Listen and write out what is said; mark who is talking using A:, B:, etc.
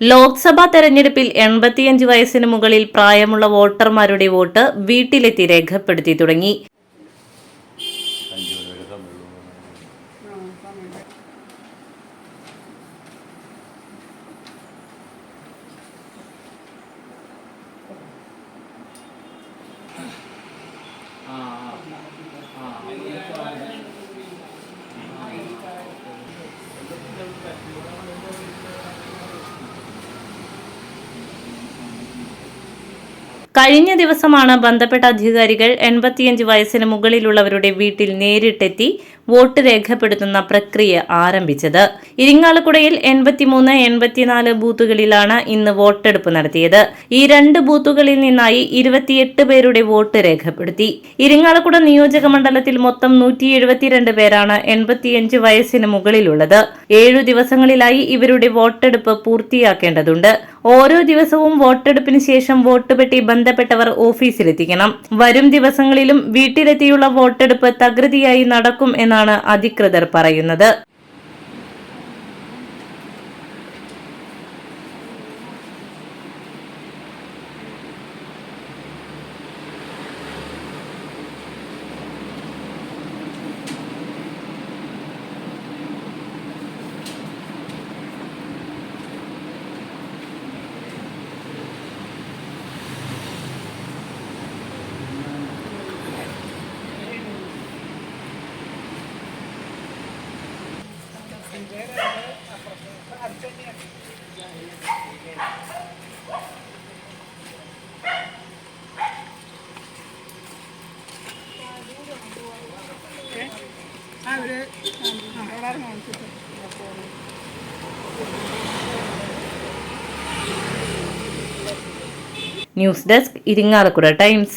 A: ലോക്സഭാ തെരഞ്ഞെടുപ്പിൽ എൺപത്തിയഞ്ച് വയസ്സിന് മുകളിൽ പ്രായമുള്ള വോട്ടർമാരുടെ വോട്ട് വീട്ടിലെത്തി രേഖപ്പെടുത്തി തുടങ്ങി. കഴിഞ്ഞ ദിവസമാണ് ബന്ധപ്പെട്ട അധികാരികൾ എൺപത്തിയഞ്ച് വയസ്സിന് മുകളിലുള്ളവരുടെ വീട്ടിൽ നേരിട്ടെത്തി വോട്ട് രേഖപ്പെടുത്തുന്ന പ്രക്രിയ ആരംഭിച്ചത്. ഇരിങ്ങാലക്കുടയിൽ എൺപത്തിമൂന്ന് എൺപത്തിനാല് ബൂത്തുകളിലാണ് ഇന്ന് വോട്ടെടുപ്പ് നടത്തിയത്. ഈ രണ്ട് ബൂത്തുകളിൽ നിന്നായി ഇരുപത്തിയെട്ട് പേരുടെ വോട്ട് രേഖപ്പെടുത്തി. ഇരിങ്ങാലക്കുട നിയോജക മണ്ഡലത്തിൽ മൊത്തം നൂറ്റി എഴുപത്തിരണ്ട് പേരാണ് എൺപത്തിയഞ്ച് വയസ്സിന് മുകളിലുള്ളത്. ഏഴു ദിവസങ്ങളിലായി ഇവരുടെ വോട്ടെടുപ്പ് പൂർത്തിയാക്കേണ്ടതുണ്ട്. ഓരോ ദിവസവും വോട്ടെടുപ്പിന് ശേഷം വോട്ട് പെട്ടി ബന്ധപ്പെട്ടവർ ഓഫീസിലെത്തിക്കണം. വരും ദിവസങ്ങളിലും വീട്ടിലെത്തിയുള്ള വോട്ടെടുപ്പ് തകൃതിയായി നടക്കും എന്നാണ് അധികൃതർ പറയുന്നത്.
B: അവർ അവിടെ കാണിച്ചിട്ട്
A: news desk Irinjalakuda Times